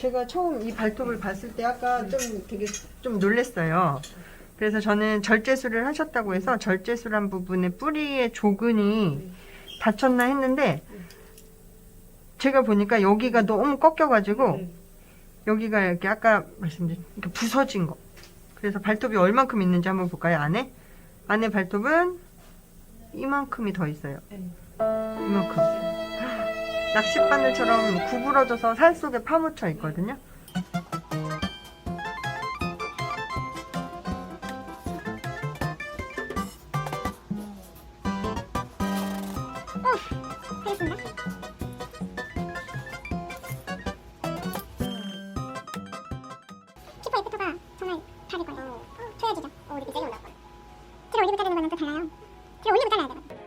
제가 처음 이 발톱을 봤을 때 아까 좀 되게 좀 놀랬어요. 그래서 저는 절제술을 하셨다고 해서 절제술한 부분에 뿌리의 조근이 다쳤나 했는데 제가 보니까 여기가 너무 꺾여가지고 네. 여기가 이렇게 아까 말씀드린 부서진 거. 그래서 발톱이 얼만큼 있는지 한번 볼까요? 안에? 안에 발톱은 이만큼이 더 있어요. 네. 이만큼. 낚싯바늘처럼 구부러져서 살 속에 파묻혀 있거든요. 어, 이제 올라올 거야. 제가 올리고 잘라는 거랑 또 달라요. 제가 올리고 잘라야 되거든요.